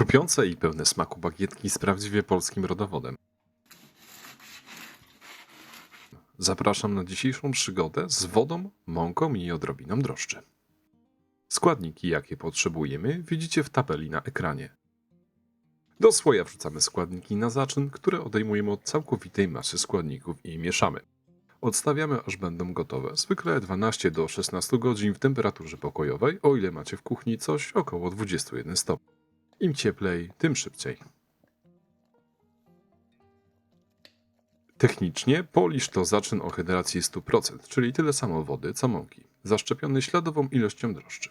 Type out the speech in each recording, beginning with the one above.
Chrupiące i pełne smaku bagietki z prawdziwie polskim rodowodem. Zapraszam na dzisiejszą przygodę z wodą, mąką i odrobiną drożdży. Składniki, jakie potrzebujemy, widzicie w tabeli na ekranie. Do słoja wrzucamy składniki na zaczyn, które odejmujemy od całkowitej masy składników i mieszamy. Odstawiamy aż będą gotowe, zwykle 12 do 16 godzin w temperaturze pokojowej, o ile macie w kuchni coś około 21 stopni. Im cieplej, tym szybciej. Technicznie polisz to zaczyn o hydracji 100%, czyli tyle samo wody co mąki, zaszczepiony śladową ilością drożdży.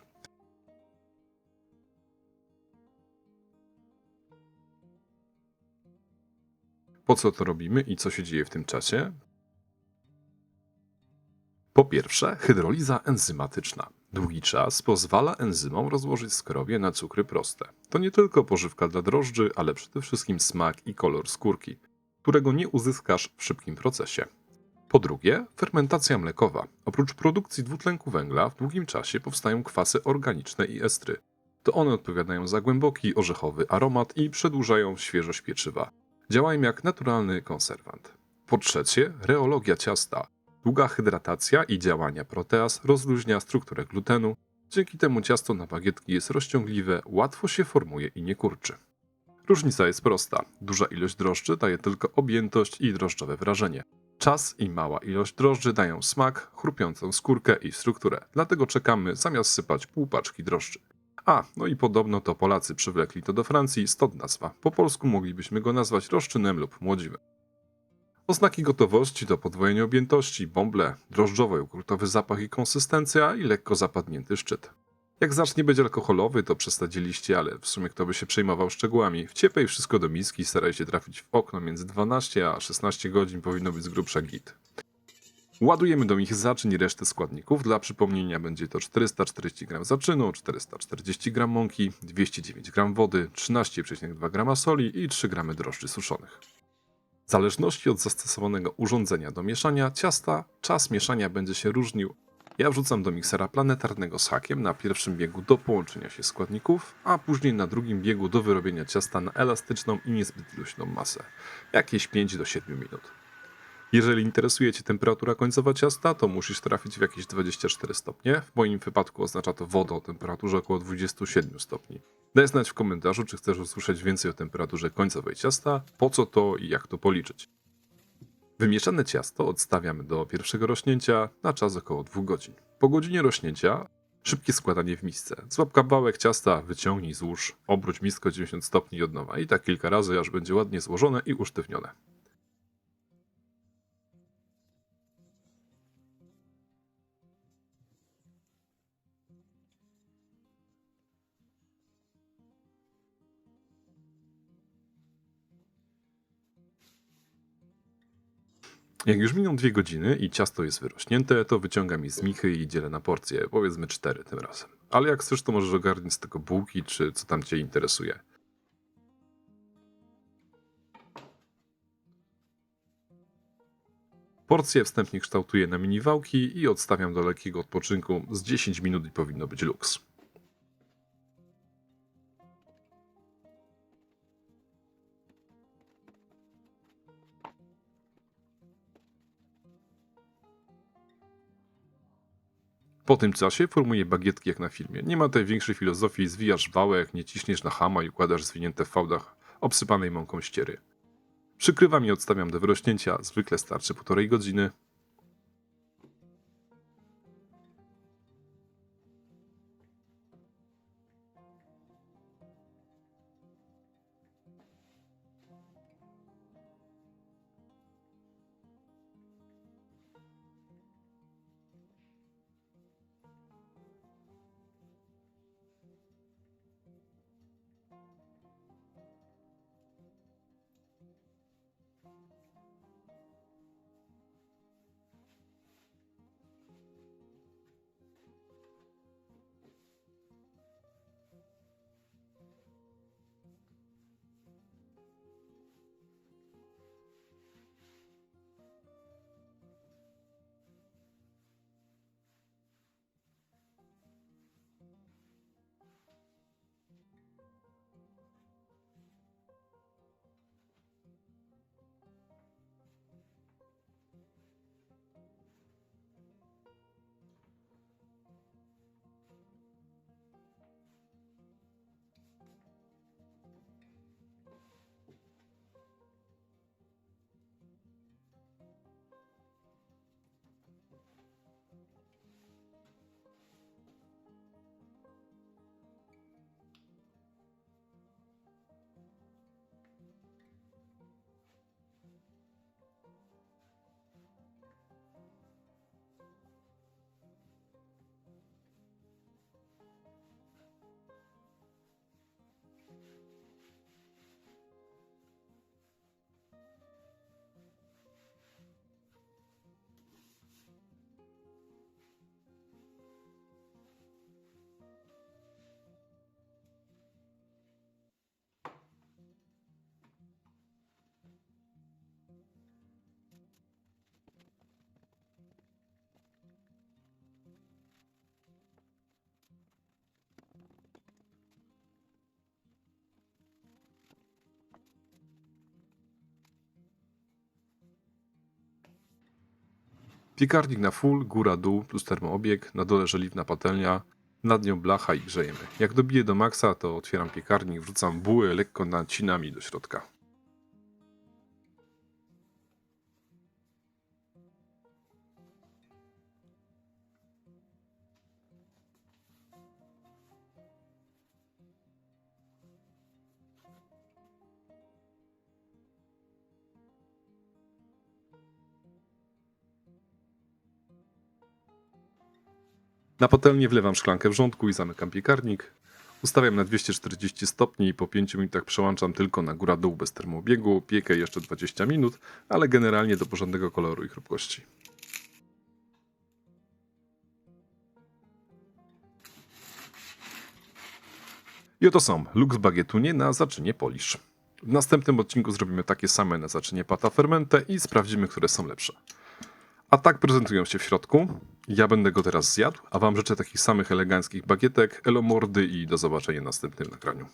Po co to robimy i co się dzieje w tym czasie? Po pierwsze, hydroliza enzymatyczna. Długi czas pozwala enzymom rozłożyć skrowie na cukry proste. To nie tylko pożywka dla drożdży, ale przede wszystkim smak i kolor skórki, którego nie uzyskasz w szybkim procesie. Po drugie, fermentacja mlekowa. Oprócz produkcji dwutlenku węgla w długim czasie powstają kwasy organiczne i estry. To one odpowiadają za głęboki orzechowy aromat i przedłużają świeżość pieczywa. Działają jak naturalny konserwant. Po trzecie, reologia ciasta. Długa hydratacja i działania proteaz rozluźnia strukturę glutenu. Dzięki temu ciasto na bagietki jest rozciągliwe, łatwo się formuje i nie kurczy. Różnica jest prosta. Duża ilość drożdży daje tylko objętość i drożdżowe wrażenie. Czas i mała ilość drożdży dają smak, chrupiącą skórkę i strukturę. Dlatego czekamy zamiast sypać pół paczki drożdży. A, no i podobno to Polacy przywlekli to do Francji, stąd nazwa. Po polsku moglibyśmy go nazwać roszczynem lub młodziwem. Oznaki gotowości to podwojenie objętości, bąble, drożdżowy ukrutowy zapach i konsystencja i lekko zapadnięty szczyt. Jak zacznie być alkoholowy, to przesadziliście, ale w sumie kto by się przejmował szczegółami. Wciepaj wszystko do miski, staraj się trafić w okno między 12 a 16 godzin, powinno być z grubsza git. Ładujemy do nich zaczyn i resztę składników. Dla przypomnienia będzie to 440 g zaczynu, 440 g mąki, 209 g wody, 13,2 g soli i 3 g drożdży suszonych. W zależności od zastosowanego urządzenia do mieszania ciasta, czas mieszania będzie się różnił. Ja wrzucam do miksera planetarnego z hakiem na pierwszym biegu do połączenia się składników, a później na drugim biegu do wyrobienia ciasta na elastyczną i niezbyt luźną masę. Jakieś 5 do 7 minut. Jeżeli interesuje Cię temperatura końcowa ciasta, to musisz trafić w jakieś 24 stopnie. W moim wypadku oznacza to wodę o temperaturze około 27 stopni. Daj znać w komentarzu, czy chcesz usłyszeć więcej o temperaturze końcowej ciasta, po co to i jak to policzyć. Wymieszane ciasto odstawiamy do pierwszego rośnięcia na czas około 2 godzin. Po godzinie rośnięcia szybkie składanie w misce. Złap kawałek ciasta, wyciągnij, złóż, obróć miskę 90 stopni od nowa. I tak kilka razy, aż będzie ładnie złożone i usztywnione. Jak już miną dwie godziny i ciasto jest wyrośnięte, to wyciągam je z michy i dzielę na porcje, powiedzmy cztery tym razem. Ale jak chcesz, to możesz ogarnąć z tego bułki, czy co tam cię interesuje. Porcje wstępnie kształtuję na mini wałki i odstawiam do lekkiego odpoczynku. Z 10 minut i powinno być luks. Po tym czasie formuję bagietki jak na filmie. Nie ma tutaj większej filozofii, zwijasz wałek, nie ciśniesz na hama i układasz zwinięte w fałdach obsypanej mąką ściery. Przykrywam i odstawiam do wyrośnięcia, zwykle starczy półtorej godziny. Piekarnik na full, góra, dół plus termoobieg, na dole żeliwna patelnia, nad nią blacha i grzejemy. Jak dobiję do maksa, to otwieram piekarnik, wrzucam buły lekko nacinami do środka. Na patelnię wlewam szklankę wrzątku i zamykam piekarnik. Ustawiam na 240 stopni i po 5 minutach przełączam tylko na góra-dół bez termoobiegu. Piekę jeszcze 20 minut, ale generalnie do porządnego koloru i chrupkości. I oto są luk z bagietunie na zaczynie polisz. W następnym odcinku zrobimy takie same na zaczynie pata fermentę i sprawdzimy, które są lepsze. A tak prezentują się w środku. Ja będę go teraz zjadł, a wam życzę takich samych eleganckich bagietek, elomordy i do zobaczenia w następnym nagraniu.